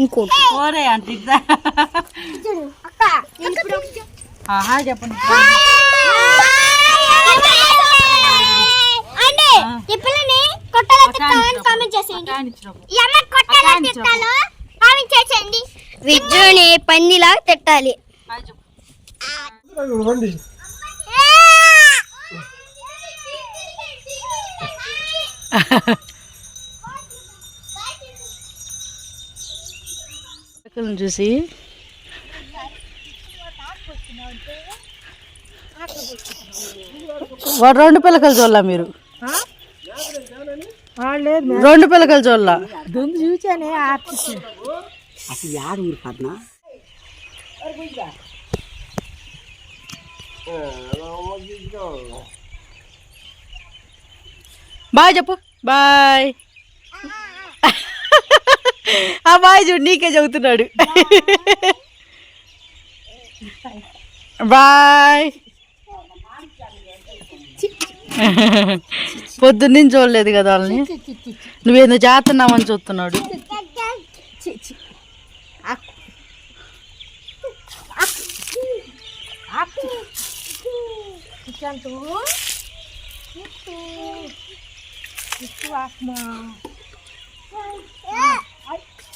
ఇంకోటి ఓరే అంటే ఇద్దా ఆహా చెప్పండి. అంటే ఈ పిల్లని కొట్టాలో తిట్టాలని కామెంట్ చేసేయండి. ఈ అమ్మ కొట్టాలో తిట్టాలో? కామెంట్ చేసేయండి. విద్యుని పందిలా తిట్టాలి. రండి చూసి. వాడు రెండు పిల్లకలు చూడాల మీరు? రెండు పిల్లకలు చూడాల? చూచానే ఆర్టిస్ట్ అసలు యాడ ఊరు పద్మ బాయ్ చెప్పు. బాయ్. ఆ బాయ్ చూడు నీకే చదువుతున్నాడు బాయ్. పొద్దున్నీ చూడలేదు కదా వాళ్ళని. నువ్వేందో చేస్తున్నావని చూస్తున్నాడు.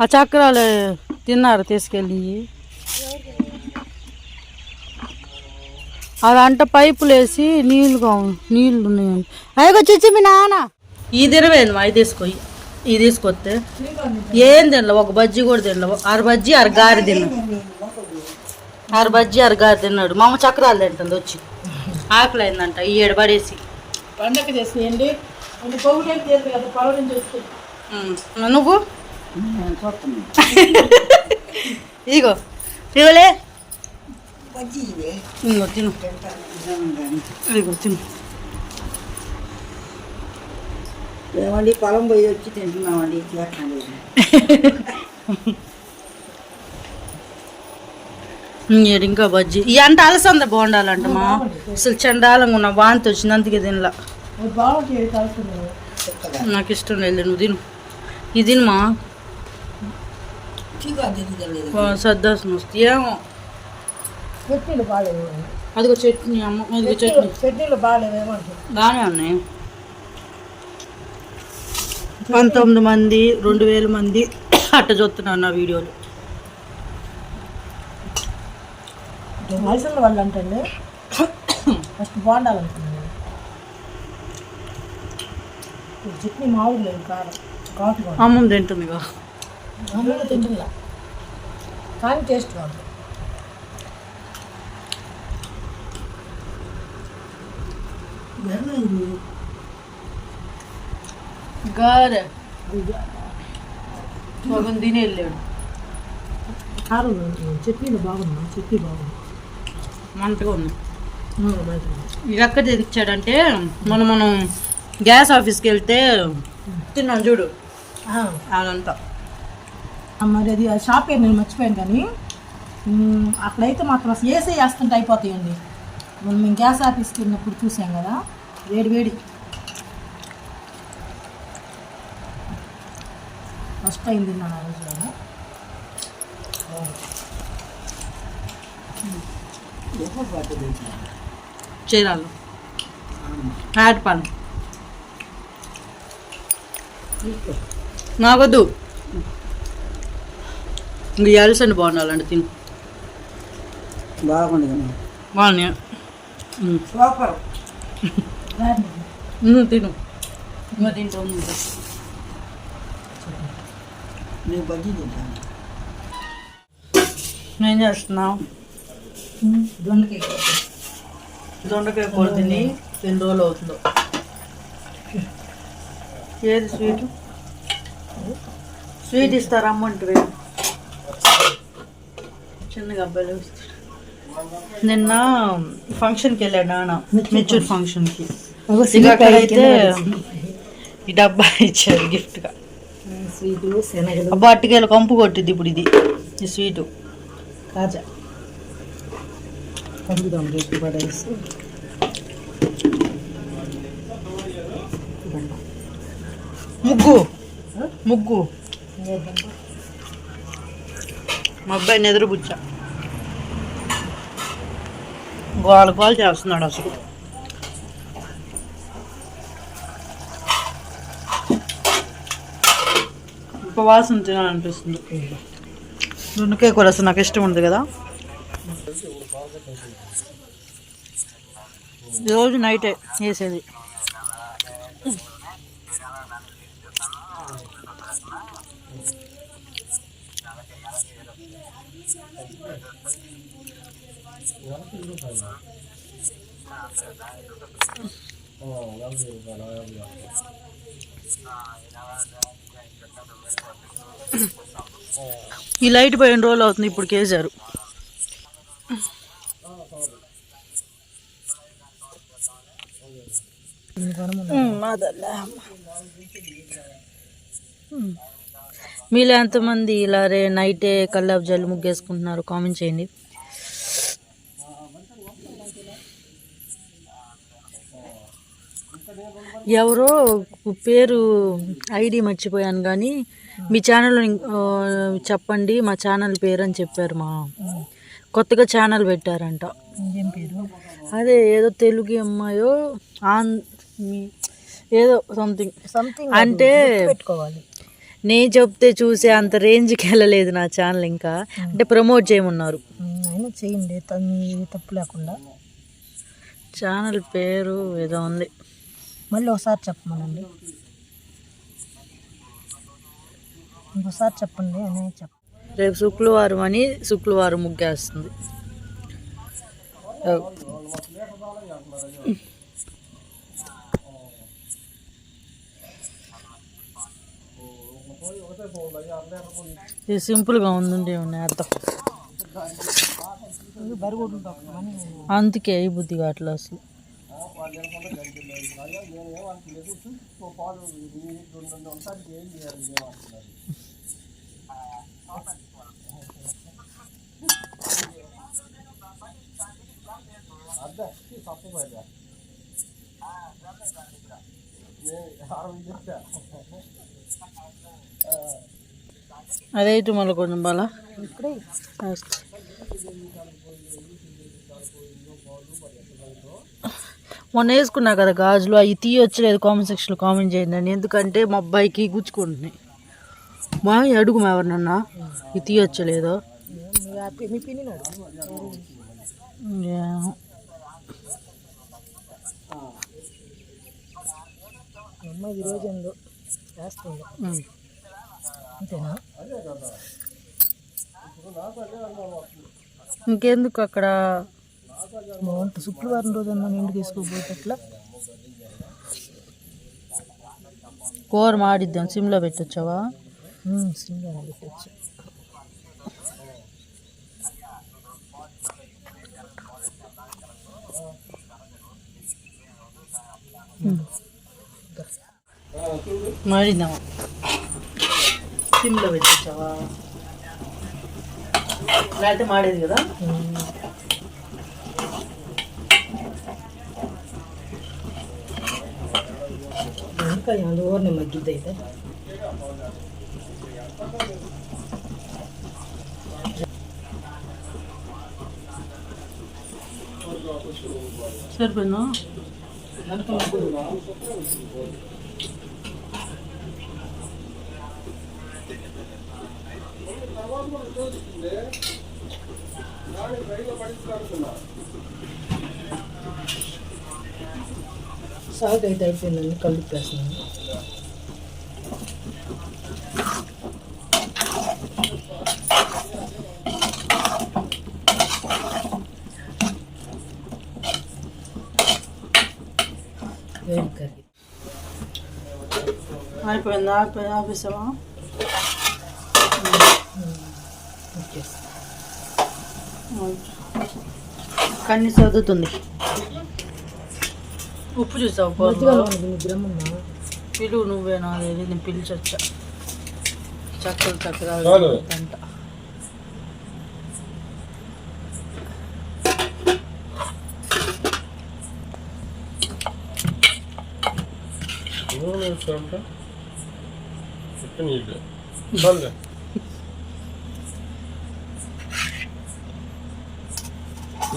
ఆ చక్రాలు తిన్నారు తీసుకెళ్ళి. అది అంట పైపులు వేసి నీళ్ళు నీళ్ళు ఉన్నాయండి అయ్యో చిచ్చి మీ నాన్న. ఈ దినమేంది మా ఇది తీసుకో ఇది తీసుకొస్తే ఏం తినలే ఒక బజ్జీ కూడా తినలే అర బజ్జీ అర గారి తిన్నాడు. అర బజ్జీ అర గారి తిన్నాడు. మా అమ్మ చక్రాలు తింటుంది వచ్చి. ఆకలి అయిందంట ఈ ఏడు పడేసి. పండగ చేసేయండి. కదా చూస్తే. ఉమ్, నువ్వు? ఇగో ఇగోలే ఇగో తిను. తిను. ఏమండి పొలం పోయి వచ్చి తింటున్నామండి. ఇంకా బజ్జీ. ఈ అంటే అలసంద బాగుండాలంట మా. అసలు చండాలంగా ఉన్న వాంతి వచ్చింది అందుకే దీనిలా నాకు ఇష్టం లేదు నువ్వు తిను. ఇది తినుమా సర్దాసం వస్తే ఏమో. చట్నీలు అదిగో చట్నీ అమ్మ అదిగో చట్నీ. చట్నీలు బాగానే ఉన్నాయి. పంతొమ్మిది మంది రెండు వేల మంది అట్ట చూస్తున్నాను నా వీడియోలు. మలసిన వాళ్ళు అంటే ఫస్ట్ బాగుండాలనుకున్నాను ఈ చట్నీ మామూలు లేదు కారం ఘాటుగా ఉంది. అమ్మమ్మ తింటుందిగా మామూలుగా తింటున్నా కానీ టేస్ట్ బాగుంది గారె సగం తిని వెళ్ళాడు కారం ఉంది. చట్నీలు బాగున్నా చట్నీ బాగుంది మంటగా ఉంది. ఎక్కడ తెచ్చాడంటే మనం మనం గ్యాస్ ఆఫీస్కి వెళ్తే తిన్నాను చూడు. అదంతా. మరి అది ఆ షాప్ పేరు నేను మర్చిపోయాను కానీ అక్కడైతే మాత్రం అసలు ఏసీ వేస్తుంటే అయిపోతాయండి. మనం మేము గ్యాస్ ఆఫీస్కి వెళ్ళినప్పుడు చూసాం కదా వేడి వేడి. ఫస్ట్ టైం తిన్నాను ఆ రోజు. చీరాలు. హ్యాట్ పన్. నాకొద్దు. ఇంక ఎలసండి బాగుండాలండి తిను. బాగుంది బాగున్నాయి. సూపర్. నువ్వు తిను. ఇంకా తింటావు నువ్వు. నేను బజ్జీ తింటాను. ఏం చేస్తున్నావు? దొండకాయ కూర. దొండకాయ కూర తిని ఎన్ని రోజులు అవుతుందో? ఏది స్వీట్? స్వీట్ ఇస్తారు అమ్మంటారు చిన్నగా అబ్బాయిలు ఇస్తారు. నిన్న ఫంక్షన్కి వెళ్ళాడు నాన్న మెచ్యూర్ ఫంక్షన్కి. ఇక అక్కడైతే ఈ డబ్బా ఇచ్చారు గిఫ్ట్గా. స్వీటు శనగలు. అబ్బా అట్టుకెళ్ళి కంపు కొట్టింది ఇప్పుడు ఇది ఈ స్వీటు. కాజా. పడేసి ముగ్గు. ముగ్గు. మా అబ్బాయి ఎదురు బుచ్చ గోల గోల చేస్తున్నాడు అసలు. ఉపవాసం తినాలనిపిస్తుంది. దొండకాయ కూర అసలు నాకు ఇష్టం ఉంది కదా. రోజు నైట్ వేసేది. ఈ లైట్ పోయిన రోజులు అవుతుంది ఇప్పుడు కేసారు మీలో ఎంతమంది ఇలా రే నైటే కల్లాపు జల్లు ముగ్గేసుకుంటున్నారు? కామెంట్ చేయండి. ఎవరో పేరు ఐడి మర్చిపోయాను కానీ మీ ఛానల్ చెప్పండి మా ఛానల్ పేరు అని చెప్పారు మా. కొత్తగా ఛానల్ పెట్టారంట. ఏం పేరు? అదే ఏదో తెలుగు అమ్మాయో ఆన్ ఏదో సంథింగ్ సంథింగ్ అంటే పెట్టుకోవాలి. నేను చెప్తే చూసే అంత రేంజ్కి వెళ్ళలేదు నా ఛానల్ ఇంకా. అంటే ప్రమోట్ చేయమన్నారు. అయినా చేయండి తప్పు లేకుండా. ఛానల్ పేరు ఏదో ఉంది. మళ్ళీ ఒకసారి చెప్పమనండి. ఇంకోసారి చెప్పండి అనే చెప్ప రేపు శుక్రవారం అని శుక్రవారం ముగ్గేస్తుంది. ఇది సింపుల్గా ఉందండి ఉన్నాయి అర్థం అందుకే ఈ బుద్ధి అట్లా అసలు. అదే ఇటు మళ్ళీ కొంచెం బాలా. మొన్న వేసుకున్నా కదా గాజులు అవి తీయొచ్చలేదు కామెంట్ సెక్షన్లో కామెంట్ చేయండి అని. ఎందుకంటే మా అబ్బాయికి గుచ్చుకుంటున్నాయి. మా అడుగు మా ఎవరినన్నా? ఇది తీయొచ్చలేదు. మీ పిన్నినాడు ఏమో. అమ్మ ఈరోజు ఏందో చేస్తుంది అంతేనా ఇంకెందుకు అక్కడ? బాగుంటుంది శుక్రవారం రోజు అన్న ఇంటికి తీసుకోపోయేటట్లా కూర మాడిద్దాం సిమ్లో పెట్టొచ్చావా? సింగారం పెట్టచ్చు మాడిద్దాం సిమ్లో పెట్టొచ్చావా లేకపోతే మాడేది కదా ఇంకా ఎవరిని మగ్గిద్ది అయితే సరిపోయిందా? సాగు అయితే అయిపోయిందండి కలిపేస్తున్నాను వేడి కర్రీ? అయిపోయిందా? అయిపోయింది? ఆపేసావా? కన్నీ చదువుతుంది ఉప్పు చూసావు పిలువు నువ్వేనా? అదేది నేను పిలిచొచ్చా చక్కలు చక్కరాలు అంట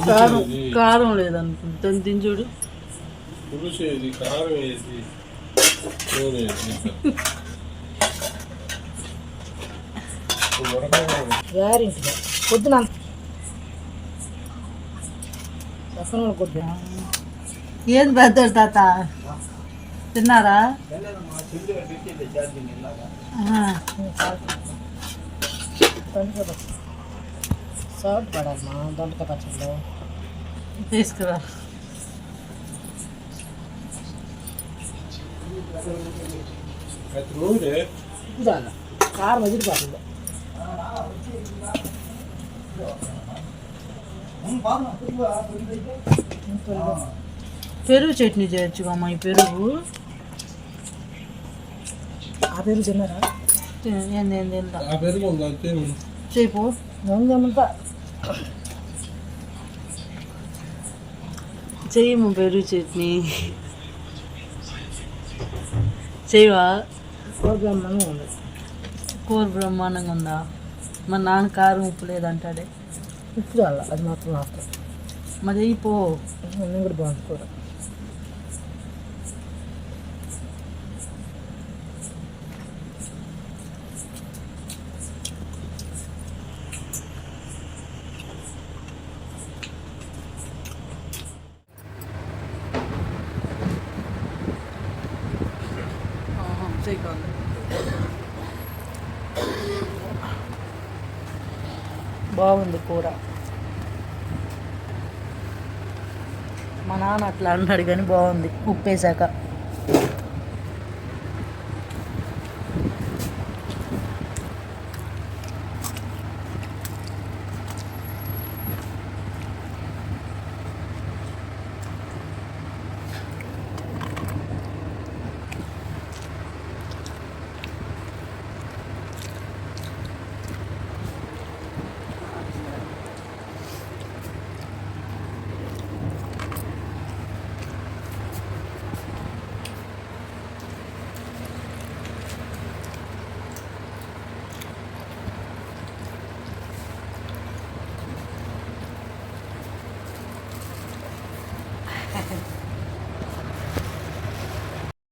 కారం కారం లేదనుకుంటా తిని చూడు పులుసు వేసి కారం వేసి నూనె వేసి ఉడకగా గ్యారెంటీగా పొద్దున పక్కన కొద్దిగా ఏం పెద్దాడు తాత తిన్నారా? ఆహా. సాల్ట్ పడాలమ్మా దొండకాయ పచ్చడిలో తీసుకురా. అయితే నూనె ఇదాల కారం ఎదిరిపోతుంది పెరుగు చట్నీ చేయొచ్చు అమ్మ ఈ పెరుగు. ఆ పేరు తిన్నారా? ఆ అంతే చేయిపో ముందంతా చెయ్యము పెరుగు చట్నీ. చేయవా ప్రోగ్రామ్ ఉంది. కూర బ్రహ్మాండంగా ఉందా? మా నాన్న కారం ఉప్పు లేదంటాడే. ఉప్పు చాల అది మాత్రం మాత్రం. మరి అయిపో నేను కూడా బాగుంది కూర. చేయకాదు బాగుంది కూర. మా నాన్న అట్లా అన్నాడు కానీ బాగుంది. ఉప్పేశాక.